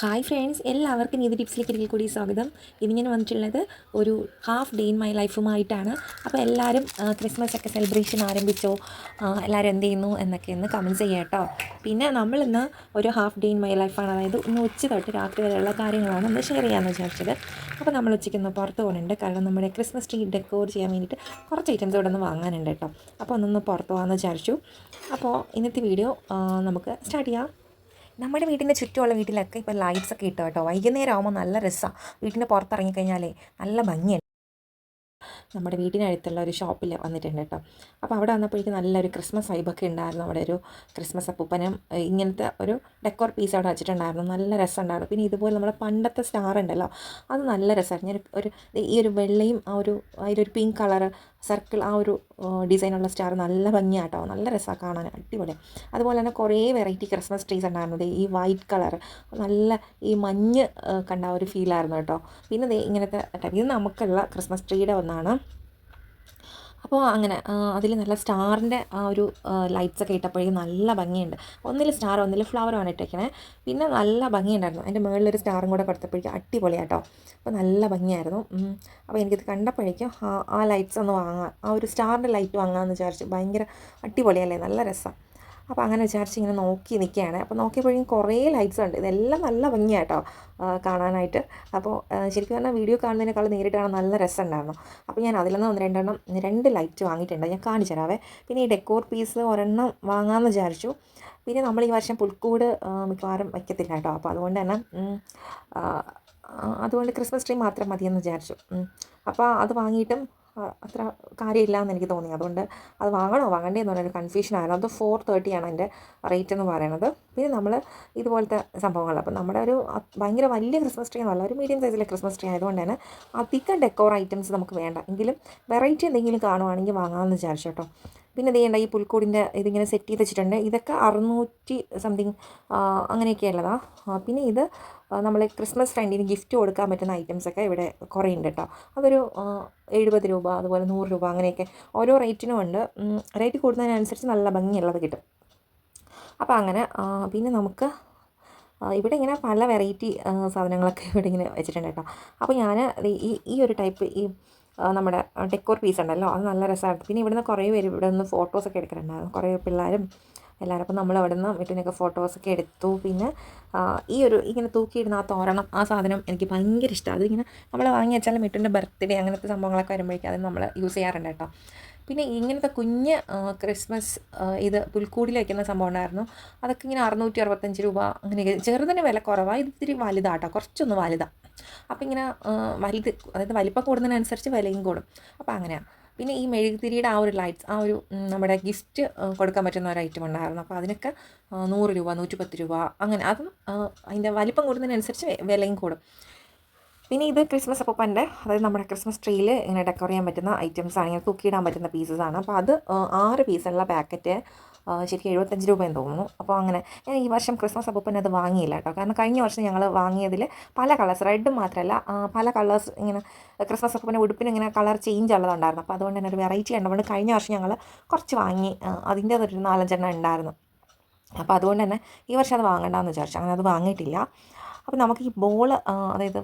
Hi friends എല്ലാവർക്കും ഇത് ടിപ്സിലേക്ക് ഒരിക്കൽ കൂടി സ്വാഗതം. ഇതിങ്ങനെ വന്നിട്ടുള്ളത് ഒരു ഹാഫ് ഡേ ഇൻ മൈ ലൈഫുമായിട്ടാണ് അപ്പോൾ എല്ലാവരും ക്രിസ്മസ് ഒക്കെ സെലിബ്രേഷൻ ആരംഭിച്ചോ? എല്ലാവരും എന്ത് ചെയ്യുന്നു എന്നൊക്കെ ഒന്ന് കമന്റ് ചെയ്യാം കേട്ടോ. പിന്നെ നമ്മളിന്ന് ഒരു ഹാഫ് ഡേ ഇൻ മൈ ലൈഫാണ് അതായത് ഇന്ന് ഉച്ച തൊട്ട് രാത്രി വരെയുള്ള കാര്യങ്ങളാണ് ഒന്ന് ഷെയർ ചെയ്യാമെന്ന് വിചാരിച്ചത്. അപ്പോൾ നമ്മൾ ഉച്ചയ്ക്ക് ഒന്ന് പുറത്ത് പോകുന്നുണ്ട് കാരണം നമ്മുടെ ക്രിസ്മസ് ട്രീ ഡെക്കോർ ചെയ്യാൻ വേണ്ടിയിട്ട് കുറച്ച് ഐറ്റംസ് ഇവിടെ നിന്ന് വാങ്ങാനുണ്ട് കേട്ടോ. അപ്പോൾ ഒന്നൊന്ന് പുറത്ത് പോകാമെന്ന് വിചാരിച്ചു. അപ്പോൾ ഇന്നത്തെ വീഡിയോ നമുക്ക് സ്റ്റാർട്ട് ചെയ്യാം. നമ്മുടെ വീടിന്റെ ചുറ്റുമുള്ള വീട്ടിലൊക്കെ ഇപ്പോൾ ലൈറ്റ്സ് ഒക്കെ ഇട്ടോ കേട്ടോ. വൈകുന്നേരം ആകുമ്പോൾ നല്ല രസമാണ് വീട്ടിന്റെ പുറത്തിറങ്ങിക്കഴിഞ്ഞാലേ നല്ല ഭംഗിയാണ് നമ്മുടെ വീടിനടുത്തുള്ള ഒരു ഷോപ്പിൽ വന്നിട്ടുണ്ട് കേട്ടോ. അപ്പോൾ അവിടെ വന്നപ്പോഴേക്കും നല്ലൊരു ക്രിസ്മസ് വൈബൊക്കെ ഉണ്ടായിരുന്നു. അവിടെ ഒരു ക്രിസ്മസ് അപ്പൂപ്പനം ഇങ്ങനത്തെ ഒരു ഡെക്കോർ പീസ് അവിടെ വെച്ചിട്ടുണ്ടായിരുന്നു. നല്ല രസമുണ്ടായിരുന്നു. പിന്നെ ഇതുപോലെ നമ്മുടെ പണ്ടത്തെ സ്റ്റാർ ഉണ്ടല്ലോ. അത് നല്ല രസമായിരുന്നു ഞാൻ ഒരു ഈ ഒരു വെള്ളയും ആ ഒരു അതിലൊരു പിങ്ക് കളറ് സർക്കിൾ ആ ഒരു ഡിസൈനുള്ള സ്റ്റാർ നല്ല ഭംഗിയാട്ടോ. നല്ല രസമാണ് കാണാൻ. അടിപൊളി. അതുപോലെ തന്നെ കുറേ വെറൈറ്റി ക്രിസ്മസ് ട്രീസ് ഉണ്ടായിരുന്നത്. ഈ വൈറ്റ് കളർ നല്ല ഈ മഞ്ഞ് കണ്ട ഒരു ഫീലായിരുന്നു കേട്ടോ. പിന്നെ ഇങ്ങനത്തെ ടൈപ്പ് ഇത് നമുക്കുള്ള ക്രിസ്മസ് ട്രീയുടെ ഒന്നാണ്. അപ്പോൾ അങ്ങനെ അതിൽ നല്ല സ്റ്റാറിന്റെ ആ ഒരു ലൈറ്റ്സ് ഒക്കെ ഇട്ടപ്പോഴേക്കും നല്ല ഭംഗിയുണ്ട്. ഒന്നിൽ സ്റ്റാർ ഒന്നിൽ ഫ്ലവറുമാണ് ഇട്ടേക്കണേ. പിന്നെ നല്ല ഭംഗിയുണ്ടായിരുന്നു. അതിന്റെ ഒരു സ്റ്റാറും കൂടെ കൊടുത്തപ്പോഴേക്കും അടിപൊളിയാട്ടോ. അപ്പോൾ നല്ല ഭംഗിയായിരുന്നു. അപ്പോൾ എനിക്കിത് കണ്ടപ്പോഴേക്കും ആ ആ ലൈറ്റ്സ് ഒന്ന് വാങ്ങാം ആ ഒരു സ്റ്റാറിന്റെ ലൈറ്റ് വാങ്ങാമെന്ന് വിചാരിച്ചു. ഭയങ്കര അടിപൊളിയല്ലേ? നല്ല രസമാണ് അപ്പോൾ അങ്ങനെ വിചാരിച്ച് ഇങ്ങനെ നോക്കി നിൽക്കുകയാണ് അപ്പോൾ നോക്കിയപ്പോഴേക്കും കുറേ ലൈറ്റ്സ് ഉണ്ട്. ഇതെല്ലാം നല്ല ഭംഗിയാട്ടോ കാണാനായിട്ട്. അപ്പോൾ ശരിക്കും പറഞ്ഞാൽ വീഡിയോ കാണുന്നതിനേക്കാൾ നേരിട്ട് കാണാൻ നല്ല രസമുണ്ടായിരുന്നു. അപ്പോൾ ഞാൻ അതിൽ നിന്ന് രണ്ടെണ്ണം രണ്ട് ലൈറ്റ് വാങ്ങിയിട്ടുണ്ട്. ഞാൻ കാണിച്ചു തരാവേ. പിന്നെ ഈ ഡെക്കോർ പീസ് ഒരെണ്ണം വാങ്ങാമെന്ന് വിചാരിച്ചു. പിന്നെ നമ്മൾ ഈ വർഷം പുൽക്കൂട് മിക്കവാറും വയ്ക്കത്തില്ല കേട്ടോ. അപ്പോൾ അതുകൊണ്ട് തന്നെ അതുകൊണ്ട് ക്രിസ്മസ് ട്രീ മാത്രം മതിയെന്ന് വിചാരിച്ചു. അപ്പോൾ അത് വാങ്ങിയിട്ടും അത്ര കാര്യമില്ല എന്ന് എനിക്ക് തോന്നി. അതുകൊണ്ട് അത് വാങ്ങണോ? വാങ്ങണ്ടേ എന്ന് പറഞ്ഞൊരു കൺഫ്യൂഷൻ ആയിരുന്നു. അത് ഫോർ തേർട്ടിയാണ് അതിന്റെ റേറ്റ് എന്ന് പറയുന്നത് പിന്നെ നമ്മൾ ഇതുപോലത്തെ സംഭവങ്ങൾ അപ്പം നമ്മുടെ ഒരു ഭയങ്കര വലിയ ക്രിസ്മസ് ട്രീ എന്നല്ല ഒരു മീഡിയം സൈസിലെ ക്രിസ്മസ് ട്രീ ആയതുകൊണ്ട് തന്നെ അധികം ഡെക്കോർ ഐറ്റംസ് നമുക്ക് വേണ്ട. എങ്കിലും വെറൈറ്റി എന്തെങ്കിലും കാണുവാണെങ്കിൽ വാങ്ങാമെന്ന് വിചാരിച്ചു കേട്ടോ. പിന്നെ ചെയ്യേണ്ട ഈ പുൽക്കൂടിന്റെ ഇതിങ്ങനെ സെറ്റ് ചെയ്ത് വെച്ചിട്ടുണ്ട്. ഇതൊക്കെ അറുന്നൂറ്റി സംതിങ് അങ്ങനെയൊക്കെ ഉള്ളതാണ് പിന്നെ ഇത് നമ്മൾ ക്രിസ്മസ് ഫ്രണ്ടിന് ഗിഫ്റ്റ് കൊടുക്കാൻ പറ്റുന്ന ഐറ്റംസ് ഒക്കെ ഇവിടെ കുറേ ഉണ്ട് കേട്ടോ. അതൊരു എഴുപത് രൂപ അതുപോലെ നൂറ് രൂപ അങ്ങനെയൊക്കെ ഓരോ റേറ്റിനും ഉണ്ട്. റേറ്റ് കൂടുന്നതിനനുസരിച്ച് നല്ല ഭംഗിയുള്ളത് കിട്ടും. അപ്പോൾ അങ്ങനെ പിന്നെ നമുക്ക് ഇവിടെ ഇങ്ങനെ പല വെറൈറ്റി സാധനങ്ങളൊക്കെ ഇവിടെ ഇങ്ങനെ വെച്ചിട്ടുണ്ട് കേട്ടോ. അപ്പോൾ ഞാൻ ഈ ഈ ഒരു ടൈപ്പ് ഈ നമ്മുടെ ഡെക്കോർ പീസ് ഉണ്ടല്ലോ അത് നല്ല രസമായിരുന്നു. പിന്നെ ഇവിടുന്ന് കുറേ പേര് ഇവിടെ നിന്ന് ഫോട്ടോസൊക്കെ എടുക്കുന്നുണ്ടായിരുന്നു. കുറേ പിള്ളേരും എല്ലാവരും അപ്പോൾ നമ്മൾ അവിടെ നിന്ന് വീട്ടിനൊക്കെ ഫോട്ടോസൊക്കെ എടുത്തു. പിന്നെ ഈ ഒരു ഇങ്ങനെ തൂക്കിയിടുന്ന ആ തോരണം ആ സാധനം എനിക്ക് ഭയങ്കര ഇഷ്ടമാണ്. അതിങ്ങനെ നമ്മൾ വാങ്ങി വെച്ചാൽ മിട്ടുന്റെ ബർത്ത്ഡേ അങ്ങനത്തെ സംഭവങ്ങളൊക്കെ വരുമ്പോഴേക്കും അത് നമ്മൾ യൂസ് ചെയ്യാറുണ്ട് കേട്ടോ. പിന്നെ ഇങ്ങനത്തെ കുഞ്ഞ് ക്രിസ്മസ് ഇത് പുൽക്കൂടിൽ വയ്ക്കുന്ന സംഭവം ഉണ്ടായിരുന്നു അതൊക്കെ ഇങ്ങനെ അറുന്നൂറ്റി അറുപത്തഞ്ച് രൂപ അങ്ങനെയൊക്കെ ചെറുതിന് വില കുറവാണ് ഇത് ഇത്തിരി വലുതാട്ടോ കുറച്ചൊന്ന് വലുതാണ് അപ്പോൾ ഇങ്ങനെ വലുത് അതായത് വലിപ്പം കൂടുന്നതിനനുസരിച്ച് വിലയും കൂടും. അപ്പോൾ അങ്ങനെയാണ് പിന്നെ ഈ മെഴുകുതിരിയുടെ ആ ഒരു ലൈറ്റ്സ് ആ ഒരു നമ്മുടെ ഗിഫ്റ്റ് കൊടുക്കാൻ പറ്റുന്ന ഒരു ഐറ്റം ഉണ്ടായിരുന്നു. അപ്പോൾ അതിനൊക്കെ നൂറ് രൂപ നൂറ്റിപ്പത്ത് രൂപ അങ്ങനെ. അതും അതിന്റെ വലിപ്പം കൂടുന്നതിനനുസരിച്ച് വിലയും കൂടും. പിന്നെ ഇത് ക്രിസ്മസ് അപ്പൂപ്പന്റെ അതായത് നമ്മുടെ ക്രിസ്മസ് ട്രീയിൽ ഇങ്ങനെ ഡെക്കർ ചെയ്യാൻ പറ്റുന്ന ഐറ്റംസ് ആണ് ഇങ്ങനെ ചെയ്യാൻ പറ്റുന്ന പീസസ് ആണ്. അപ്പോൾ അത് ആറ് പീസുള്ള പാക്കറ്റ് ശരിക്കും എഴുപത്തഞ്ച് രൂപയെന്ന് തോന്നുന്നു. അപ്പോൾ അങ്ങനെ ഞാൻ ഈ വർഷം ക്രിസ്മസ് അപ്പൂപ്പൻ അത് വാങ്ങിയില്ല കേട്ടോ. കാരണം കഴിഞ്ഞ വർഷം ഞങ്ങൾ വാങ്ങിയതിൽ പല കളേഴ്സ് റെഡ് മാത്രമല്ല പല കളേഴ്സ് ഇങ്ങനെ ക്രിസ്മസ് അപ്പൂപ്പന്റെ ഉടുപ്പിന് ഇങ്ങനെ കളർ ചേഞ്ച് ഉള്ളതുണ്ടായിരുന്നു. അപ്പോൾ അതുകൊണ്ട് തന്നെ ഒരു വെറൈറ്റി കണ്ടതുകൊണ്ട് കഴിഞ്ഞ വർഷം ഞങ്ങൾ കുറച്ച് വാങ്ങി അതിന്റെ ഒരു നാലഞ്ചെണ്ണം ഉണ്ടായിരുന്നു. അപ്പോൾ അതുകൊണ്ട് തന്നെ ഈ വർഷം അത് വാങ്ങണ്ടെന്ന് വിചാരിച്ചു. അങ്ങനെ അത് വാങ്ങിയിട്ടില്ല. അപ്പോൾ നമുക്ക് ഈ ബോൾ അതായത്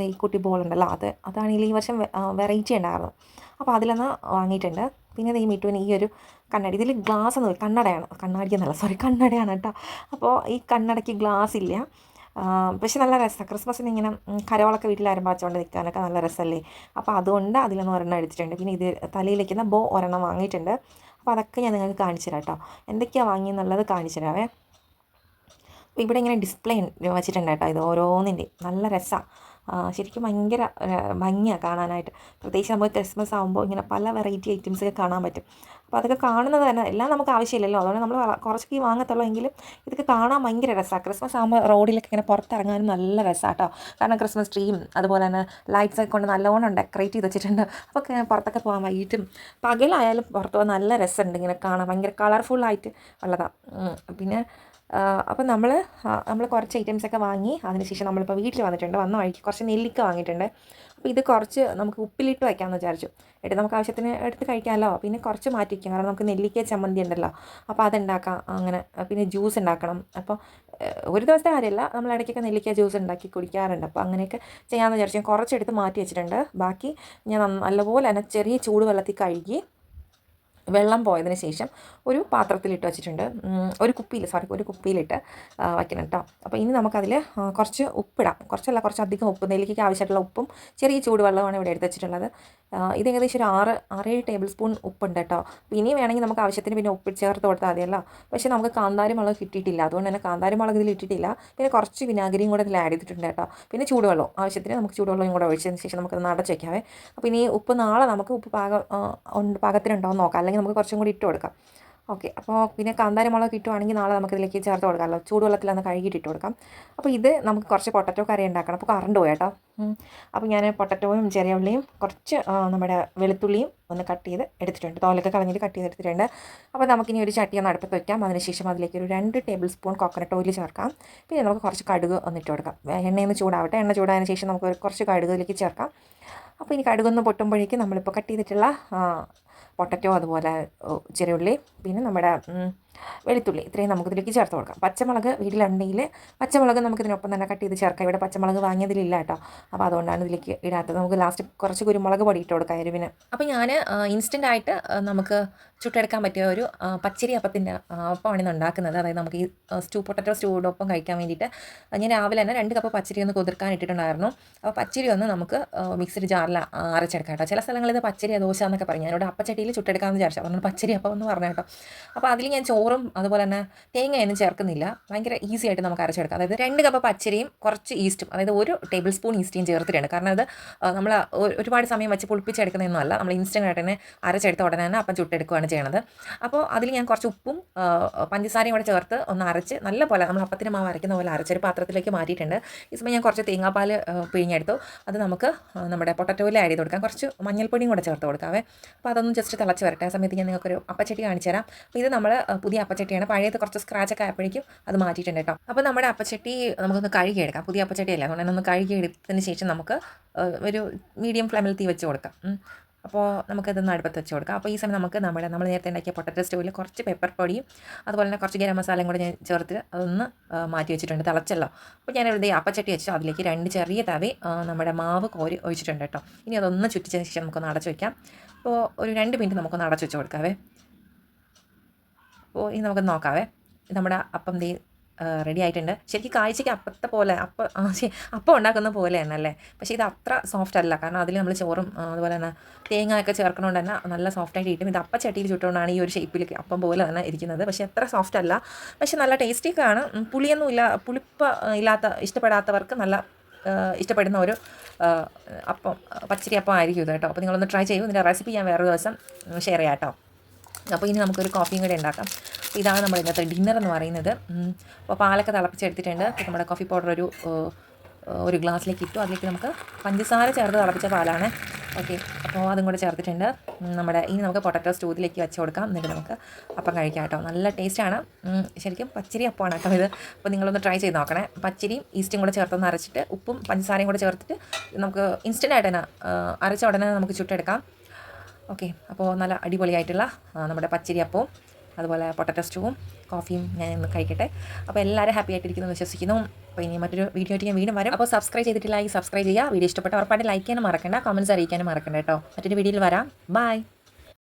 നെയ്ക്കുട്ടി ബോൾ ഉണ്ടല്ലോ അത് അതാണെങ്കിൽ ഈ വർഷം വെറൈറ്റി ഉണ്ടായിരുന്നു. അപ്പോൾ അതിലൊന്ന് വാങ്ങിയിട്ടുണ്ട്. പിന്നെ ഈ മിട്ടുവിന് ഈ ഒരു കണ്ണാടി ഇതിൽ ഗ്ലാസ് എന്ന് കണ്ണടയാണ്. കണ്ണാടി എന്നല്ല സോറി കണ്ണടയാണ് കേട്ടോ. അപ്പോൾ ഈ കണ്ണടയ്ക്ക് ഗ്ലാസ് ഇല്ല. പക്ഷെ നല്ല രസമാണ് ക്രിസ്മസിന് ഇങ്ങനെ കരവളൊക്കെ വീട്ടിൽ അരമ്പാച്ചുകൊണ്ട് നിൽക്കാനൊക്കെ നല്ല രസമല്ലേ അപ്പോൾ അതുകൊണ്ട് അതിലൊന്ന് ഒരെണ്ണം എടുത്തിട്ടുണ്ട് പിന്നെ ഇത് തലയിൽ വയ്ക്കുന്ന ബോ ഒരെണ്ണം വാങ്ങിയിട്ടുണ്ട്. അപ്പോൾ അതൊക്കെ ഞാൻ നിങ്ങൾക്ക് കാണിച്ചു തരാം കേട്ടോ. എന്തൊക്കെയാണ് വാങ്ങിയെന്നുള്ളത് കാണിച്ചു തരാവേ ഇവിടെ ഇങ്ങനെ ഡിസ്പ്ലേ വെച്ചിട്ടുണ്ട് കേട്ടോ ഇത് ഓരോന്നിന്റെയും. നല്ല രസമാണ് ശരിക്കും ഭയങ്കര ഭംഗിയാണ് കാണാനായിട്ട്. പ്രത്യേകിച്ച് നമുക്ക് ക്രിസ്മസ് ആകുമ്പോൾ ഇങ്ങനെ പല വെറൈറ്റി ഐറ്റംസൊക്കെ കാണാൻ പറ്റും. അപ്പോൾ അതൊക്കെ കാണുന്നത് തന്നെ. എല്ലാം നമുക്ക് ആവശ്യമില്ലല്ലോ. അതുകൊണ്ട് നമ്മൾ കുറച്ചൊക്കെ വാങ്ങത്തുള്ളൂ എങ്കിലും ഇതൊക്കെ കാണാൻ ഭയങ്കര രസമാണ് ക്രിസ്മസ് ആകുമ്പോൾ റോഡിലൊക്കെ ഇങ്ങനെ പുറത്തിറങ്ങാനും നല്ല രസമാണ് കേട്ടോ കാരണം ക്രിസ്മസ് ട്രീയും അതുപോലെ തന്നെ ലൈറ്റ്സ് ഒക്കെ കൊണ്ട് നല്ലോണം ഡെക്കറേറ്റ് ചെയ്ത് വെച്ചിട്ടുണ്ട്. അപ്പോൾ പുറത്തൊക്കെ പോകാൻ വൈകിട്ടും പകലായാലും പുറത്ത് പോകാൻ നല്ല രസമുണ്ട് ഇങ്ങനെ കാണാൻ. ഭയങ്കര കളർഫുള്ളായിട്ട് ഉള്ളതാണ് പിന്നെ അപ്പോൾ നമ്മൾ നമ്മൾ കുറച്ച് ഐറ്റംസൊക്കെ വാങ്ങി അതിനുശേഷം നമ്മളിപ്പോൾ വീട്ടിൽ വന്നിട്ടുണ്ട്. വന്ന വഴിക്ക് കുറച്ച് നെല്ലിക്ക വാങ്ങിയിട്ടുണ്ട്. അപ്പോൾ ഇത് കുറച്ച് നമുക്ക് ഉപ്പിലിട്ട് വയ്ക്കാമെന്ന് വിചാരിച്ചു. എന്നിട്ട് നമുക്ക് ആവശ്യത്തിന് എടുത്ത് കഴിക്കാമല്ലോ പിന്നെ കുറച്ച് മാറ്റി വയ്ക്കാം കാരണം നമുക്ക് നെല്ലിക്ക ചമ്മന്തി ഉണ്ടല്ലോ. അപ്പോൾ അതുണ്ടാക്കാം. അങ്ങനെ പിന്നെ ജ്യൂസ് ഉണ്ടാക്കണം. അപ്പോൾ ഒരു ദിവസത്തെ കാര്യമല്ല. നമ്മൾ ഇടയ്ക്കൊക്കെ നെല്ലിക്ക ജ്യൂസ് ഉണ്ടാക്കി കുടിക്കാറുണ്ട്. അപ്പോൾ അങ്ങനെയൊക്കെ ചെയ്യാമെന്ന് വിചാരിച്ചു. കുറച്ചെടുത്ത് മാറ്റി വെച്ചിട്ടുണ്ട്. ബാക്കി ഞാൻ നല്ലപോലെ തന്നെ ചെറിയ ചൂടുവെള്ളത്തിൽ കഴുകി വെള്ളം പോയതിന് ശേഷം ഒരു പാത്രത്തിലിട്ട് വെച്ചിട്ടുണ്ട്. ഒരു കുപ്പിയിൽ സോറി ഒരു കുപ്പിയിലിട്ട് വയ്ക്കണം കേട്ടോ അപ്പോൾ ഇനി നമുക്കതിൽ കുറച്ച് ഉപ്പിടാം. കുറച്ചല്ല കുറച്ച് അധികം ഉപ്പ് നെല്ലിക്കയ്ക്ക് ആവശ്യമായിട്ടുള്ള ഉപ്പും ചെറിയ ചൂടുവെള്ളമാണ് ഇവിടെ എടുത്ത് വെച്ചിട്ടുള്ളത്. ഇത് ഏകദേശം ഒരു ആറ് ആറേഴ് ടേബിൾ സ്പൂൺ ഉപ്പുണ്ട് കേട്ടോ അപ്പോൾ ഇനി വേണമെങ്കിൽ നമുക്ക് ആവശ്യത്തിന് പിന്നെ ഉപ്പ് ചേർത്ത് കൊടുത്താൽ മതിയല്ലോ പക്ഷേ നമുക്ക് കാന്താരി മുളക് കിട്ടിയിട്ടില്ല. അതുകൊണ്ട് തന്നെ കാന്താരി മുളക് ഇതിൽ ഇട്ടിട്ടില്ല. പിന്നെ കുറച്ച് വിനാഗിരിയും കൂടെ ഇതിൽ ആഡ് ചെയ്തിട്ടുണ്ട് കേട്ടോ പിന്നെ ചൂടുവെള്ളം ആവശ്യത്തിന് നമുക്ക് ചൂടുവെള്ളം കൂടെ ഒഴിച്ചതിന് ശേഷം നമുക്കത് നടച്ച് വയ്ക്കാവേ അപ്പോൾ ഇനി ഉപ്പ് നാളെ നമുക്ക് ഉപ്പ് പാകം പാകത്തിനുണ്ടോ എന്ന് നോക്കാം. അല്ലെങ്കിൽ നമുക്ക് കുറച്ചും കൂടി ഇട്ട് കൊടുക്കാം. ഓക്കെ. അപ്പോൾ പിന്നെ കാന്താരി മുളക് കിട്ടുവാണെങ്കിൽ നാളെ നമുക്ക് ഇതിലേക്ക് ചേർത്ത് കൊടുക്കാമല്ലോ. ചൂടുവെള്ളത്തിലൊന്ന് കഴുകിയിട്ട് ഇട്ട് കൊടുക്കാം. അപ്പോൾ ഇത് നമുക്ക് കുറച്ച് പൊട്ടറ്റോ കറി ഉണ്ടാക്കണം. അപ്പോൾ കറണ്ട് പോയി കേട്ടോ. അപ്പോൾ ഞാൻ പൊട്ടറ്റോയും ചെറിയ ഉള്ളിയും കുറച്ച് നമ്മുടെ വെളുത്തുള്ളിയും ഒന്ന് കട്ട് ചെയ്ത് എടുത്തിട്ടുണ്ട്. തോലൊക്കെ കളഞ്ഞിട്ട് കട്ട് ചെയ്ത് എടുത്തിട്ടുണ്ട്. അപ്പോൾ നമുക്കിനി ഒരു ചട്ടി ഒന്ന് അടുപ്പത്ത് വയ്ക്കാം അതിനുശേഷം അതിലേക്ക് ഒരു രണ്ട് ടേബിൾ സ്പൂൺ കോക്കനട്ട് ഓയിൽ ചേർക്കാം. പിന്നെ നമുക്ക് കുറച്ച് കടുക് ഒന്ന് ഒന്നിട്ട് കൊടുക്കാം. എണ്ണയൊന്ന് ചൂടാവട്ടെ. എണ്ണ ചൂടായതിനു ശേഷം നമുക്ക് കുറച്ച് കടുക് ഇതിലേക്ക് ചേർക്കാം. അപ്പോൾ ഇനി കടുകൊന്ന് പൊട്ടുമ്പോഴേക്കും നമ്മളിപ്പോൾ കട്ട് ചെയ്തിട്ടുള്ള പൊട്ടറ്റോ അതുപോലെ ചെറിയുള്ളി പിന്നെ നമ്മുടെ വെളുത്തുള്ളി ഇത്രയും നമുക്കിതിലേക്ക് ചേർത്ത് കൊടുക്കാം. പച്ചമുളക് വീട്ടിലുണ്ടെങ്കിൽ പച്ചമുളക് നമുക്കിതിനൊപ്പം തന്നെ കട്ട് ചെയ്ത് ചേർക്കാം. ഇവിടെ പച്ചമുളക് വാങ്ങിയതിലില്ല കേട്ടോ. അപ്പോൾ അതുകൊണ്ടാണ് ഇതിലേക്ക് ഇടാത്തത്. നമുക്ക് ലാസ്റ്റ് കുറച്ച് കുരുമുളക് പൊടി ഇട്ട് കൊടുക്കാം എരിവിന്. അപ്പോൾ ഞാൻ ഇൻസ്റ്റന്റ് ആയിട്ട് നമുക്ക് ചുട്ടെടുക്കാൻ പറ്റിയ ഒരു പച്ചരി അപ്പത്തിന്റെ അപ്പമാണ് ഇന്ന് ഉണ്ടാക്കുന്നത്. അതായത് നമുക്ക് ഈ സ്റ്റൂ പൊട്ടറ്റോ സ്റ്റൂടെ ഒപ്പം കഴിക്കാൻ വേണ്ടിയിട്ട് ഞാൻ രാവിലെ തന്നെ രണ്ട് കപ്പ് പച്ചരി ഒന്ന് കുതിർക്കാൻ ഇട്ടിട്ടുണ്ടായിരുന്നു. അപ്പോൾ പച്ചരി ഒന്ന് നമുക്ക് മിക്സഡ് ജാറിൽ അരച്ചെടുക്കാം കേട്ടോ. ചില സ്ഥലങ്ങളിൽ ഇത് പച്ചരി ദോശ എന്നൊക്കെ പറയും. ഞാനിവിടെ അപ്പച്ചട്ടിയിൽ ചുട്ടെടുക്കാമെന്ന് വിചാരിച്ചു. അതുകൊണ്ട് പച്ചരി അപ്പം എന്ന് പറഞ്ഞു കേട്ടോ. അപ്പോൾ അതിൽ ഞാൻ അതുപോലെ തന്നെ തേങ്ങയൊന്നും ചേർക്കുന്നില്ല. ഭയങ്കര ഈസി ആയിട്ട് നമുക്ക് അരച്ചെടുക്കാം. അതായത് രണ്ട് കപ്പ് പച്ചരിയും കുറച്ച് ഈസ്റ്റും അതായത് ഒരു ടേബിൾ സ്പൂൺ ഈസ്റ്റിയും ചേർത്തിട്ടുണ്ട്. കാരണം അത് നമ്മൾ ഒരുപാട് സമയം വെച്ച് പുളിപ്പിച്ചെടുക്കുന്നതൊന്നും അല്ല. നമ്മൾ ഇൻസ്റ്റന്റ് ആയിട്ട് തന്നെ അരച്ചെടുത്ത ഉടനെ തന്നെ അപ്പം ചുട്ടെടുക്കുകയാണ് ചെയ്യണത്. അപ്പോൾ അതിൽ ഞാൻ കുറച്ച് ഉപ്പും പഞ്ചസാരയും കൂടെ ചേർത്ത് ഒന്ന് അരച്ച് നല്ല പോലെ നമ്മൾ അപ്പത്തിന് മാവ് അരയ്ക്കുന്ന പോലെ അരച്ചൊരു പാത്രത്തിലേക്ക് മാറ്റിയിട്ടുണ്ട്. ഈ സമയം ഞാൻ കുറച്ച് തേങ്ങാപ്പാൽ പിഴിഞ്ഞെടുത്തു. അത് നമുക്ക് നമ്മുടെ പൊട്ടറ്റോയിൽ ആഡ് ചെയ്ത് കൊടുക്കാം. കുറച്ച് മഞ്ഞൾപ്പൊടിയും കൂടെ ചേർത്ത് കൊടുക്കാവേ. അപ്പോൾ അതൊന്ന് ജസ്റ്റ് തിളച്ച് വരട്ടെ. ആ സമയത്ത് ഞാൻ നിങ്ങൾക്കൊരു അപ്പച്ചട്ടി കാണിച്ചു തരാം അപ്പോൾ ഇത് നമ്മൾ ആ, പുതിയ അപ്പച്ചട്ടിയാണ്. പഴയത് കുറച്ച് സ്ക്രാച്ചൊക്കെ ആയപ്പോഴേക്കും അത് മാറ്റിയിട്ടുണ്ട് കേട്ടോ. അപ്പോൾ നമ്മുടെ അപ്പച്ചട്ടി നമുക്കൊന്ന് കഴുകിയെടുക്കാം. പുതിയ അപ്പച്ചട്ടിയല്ല? അതുകൊണ്ട് തന്നെ ഒന്ന് കഴുകിയെടുത്തതിന് ശേഷം നമുക്ക് ഒരു മീഡിയം ഫ്ലെമിൽ തീ വെച്ച് കൊടുക്കാം. അപ്പോൾ നമുക്കതൊന്ന് അടുപ്പത്ത് വെച്ച് കൊടുക്കാം. അപ്പോൾ ഈ സമയം നമുക്ക് നമ്മുടെ നമ്മൾ നേരത്തെ ഉണ്ടാക്കിയ പൊട്ടറ്റോ സ്റ്റോവിൽ കുറച്ച് പെപ്പർ പൊടിയും അതുപോലെ തന്നെ കുറച്ച് ഗരം മസാലയും കൂടെ ഞാൻ ചേർത്ത് അതൊന്ന് മാറ്റി വെച്ചിട്ടുണ്ട്. തിളച്ചല്ലോ. അപ്പോൾ ഞാൻ ഇവിടെ അപ്പച്ചട്ടി വെച്ചു അതിലേക്ക് രണ്ട് ചെറിയ തവി നമ്മുടെ മാവ് കോരി ഒഴിച്ചിട്ടുണ്ട് കേട്ടോ. ഇനി അതൊന്ന് ചുറ്റിച്ചതിന് ശേഷം നമുക്കൊന്ന് അടച്ചു വയ്ക്കാം അപ്പോൾ ഒരു രണ്ട് മിനിറ്റ് നമുക്കൊന്ന് അടച്ചു വെച്ച് കൊടുക്കാവേ. അപ്പോൾ ഇനി നമുക്ക് നോക്കാവേ. നമ്മുടെ അപ്പം ദേ റെഡി ആയിട്ടുണ്ട്. ശരിക്കും കാഴ്ചയ്ക്ക് അപ്പത്തെ പോലെ അപ്പം അപ്പം ഉണ്ടാക്കുന്ന പോലെ തന്നെ അല്ലേ? പക്ഷേ ഇത് അത്ര സോഫ്റ്റ് അല്ല. കാരണം അതിൽ നമ്മൾ ചോറും അതുപോലെ തന്നെ തേങ്ങയൊക്കെ ചേർക്കണോണ്ട് തന്നെ നല്ല സോഫ്റ്റായിട്ട് കിട്ടും ഇത് അപ്പ ചട്ടിയിൽ ചുട്ടുകൊണ്ടാണ് ഈ ഒരു ഷേപ്പിൽ അപ്പം പോലെ തന്നെ ഇരിക്കുന്നത്. പക്ഷേ അത്ര സോഫ്റ്റ് അല്ല. പക്ഷേ നല്ല ടേസ്റ്റിയൊക്കെ ആണ്. പുളിയൊന്നും ഇല്ല പുളിപ്പ് ഇല്ലാത്ത ഇഷ്ടപ്പെടാത്തവർക്ക് നല്ല ഇഷ്ടപ്പെടുന്ന ഒരു അപ്പം പച്ചരി അപ്പം ആയിരിക്കും ഇത് കേട്ടോ. അപ്പോൾ നിങ്ങളൊന്ന് ട്രൈ ചെയ്യൂ. ഇതിന്റെ റെസിപ്പി ഞാൻ വേറൊരു ദിവസം ഷെയർ ചെയ്യാം കേട്ടോ. അപ്പോൾ ഇനി നമുക്കൊരു കോഫിയും കൂടെ ഉണ്ടാക്കാം. ഇതാണ് നമ്മുടെ ഇന്നത്തെ ഡിന്നർ എന്ന് പറയുന്നത്. അപ്പോൾ പാലൊക്കെ തിളപ്പിച്ചെടുത്തിട്ടുണ്ട്. അപ്പോൾ നമ്മുടെ കോഫി പൗഡർ ഒരു ഒരു ഗ്ലാസ്സിലേക്ക് ഇട്ടു. അതിലേക്ക് നമുക്ക് പഞ്ചസാര ചേർത്ത് തിളപ്പിച്ച പാലാണ്. ഓക്കെ. അപ്പോൾ അതും കൂടെ ചേർത്തിട്ടുണ്ട്. നമ്മുടെ ഇനി നമുക്ക് പൊട്ടറ്റോ സ്റ്റൂതിലേക്ക് വെച്ച് കൊടുക്കാം. എന്നിട്ട് നമുക്ക് അപ്പം കഴിക്കാം കേട്ടോ. നല്ല ടേസ്റ്റാണ് ശരിക്കും പച്ചരി അപ്പമാണ് കേട്ടോ ഇത്. അപ്പോൾ നിങ്ങളൊന്ന് ട്രൈ ചെയ്ത് നോക്കണേ. പച്ചരിയും ഈസ്റ്റും കൂടെ ചേർത്തൊന്ന് അരച്ചിട്ട് ഉപ്പും പഞ്ചസാരയും കൂടെ ചേർത്തിട്ട് നമുക്ക് ഇൻസ്റ്റന്റ് ആയിട്ട് തന്നെ അരച്ച ഉടനെ നമുക്ക് ചുട്ടെടുക്കാം. ഓക്കെ അപ്പോൾ നല്ല അടിപൊളിയായിട്ടുള്ള നമ്മുടെ പച്ചരി അപ്പവും അതുപോലെ പൊട്ടറ്റോ സ്റ്റൂവും കോഫിയും ഞാൻ ഇന്ന് കഴിക്കട്ടെ. അപ്പോൾ എല്ലാവരും ഹാപ്പി ആയിട്ടിരിക്കുന്നു വിശ്വസിക്കുന്നു. അപ്പോൾ ഇനി മറ്റൊരു വീഡിയോ ആയിട്ട് ഞാൻ വീണ്ടും വരും. അപ്പോൾ സബ്സ്ക്രൈബ് ചെയ്തിട്ടില്ലായി സബ്സ്ക്രൈബ് ചെയ്യുക. വീഡിയോ ഇഷ്ടപ്പെട്ട ഉറപ്പായിട്ട് ലൈക്ക് ചെയ്യാനും മറക്കണ്ട കമന്റ്സ് അറിയിക്കാനും മറക്കണ്ട കേട്ടോ. മറ്റൊരു വീഡിയോയിൽ വരാം. ബൈ